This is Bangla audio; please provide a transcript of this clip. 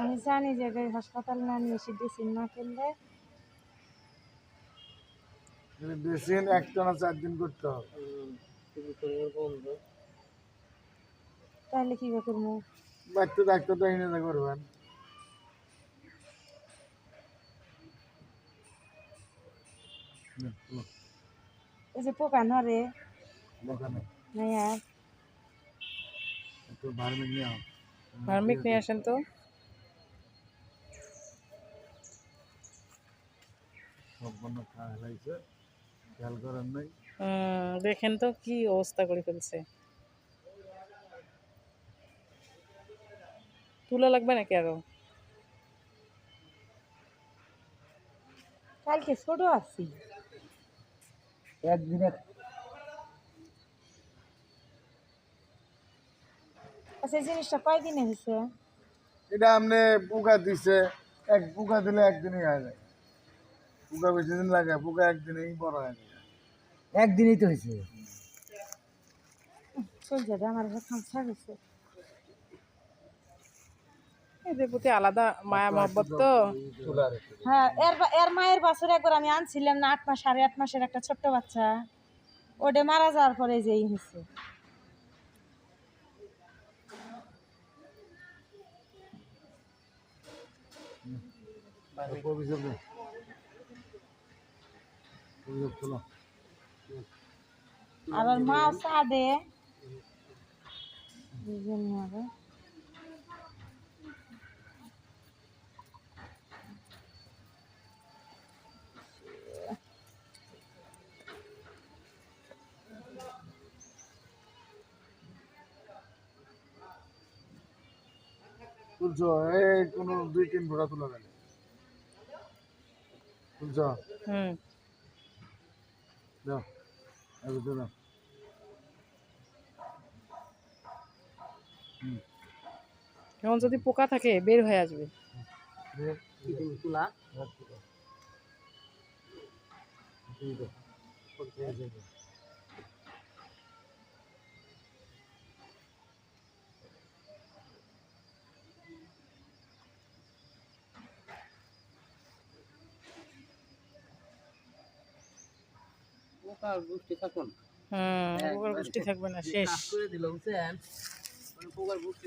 আমি জানি যে হাসপাতাল না নিয়ে এসে ড্রেসিং না করলে কিন্তু একটা না চার দিন করতে হবে। তাহলে কি করে করব? বাচ্চা ডাক্তারটা এনে যা করবেন। এই যে পোকা নরে ভার্মিক নিয়ে আও। ফার্মিক নিয়ে আসেন তো। সম্পূর্ণ খাওয়া লাগছে খেয়াল করেন নাই। দেখেন তো কি অবস্থা করে ফেলছে। তুলা লাগবে নাকি আরও? কালকে ছোট আছি। একদিনে জিনিসটা কয়দিনে হয়েছে এটা আপনি পোকা দিছে এক পোকা দিলে একদিনই হয়ে যায়। পোকা বেশি দিন লাগে পোকা একদিনেই বড় হয়ে যায়। একদিনেই তো হয়েছে চল আমার খামসা গেছে এদের প্রতি আলাদা মায়া মহব্বত তো। হ্যাঁ এর এর মায়ের বছর একবার আমি আনছিলাম না আট মাস সাড়ে আট মাসের একটা ছোট্ট বাচ্চা। ওটা মারা যাওয়ার পরে যেই হয়েছে অভিযোগ নেই অভিযোগ চলো আর ওর মা চা দে দুজন হবে তুলছো এই কোনো দুই তিন ঘোড়া তুলে গেলে তুলছো হুম। দাও এর দাও এখন যদি পোকা থাকে বের হয়ে আসবে। তুলা পোকার গোষ্ঠী থাকুন। হুম পোকার গোষ্ঠী থাকবে না শেষ। করে দিল বুঝছেন? পোকার গোষ্ঠী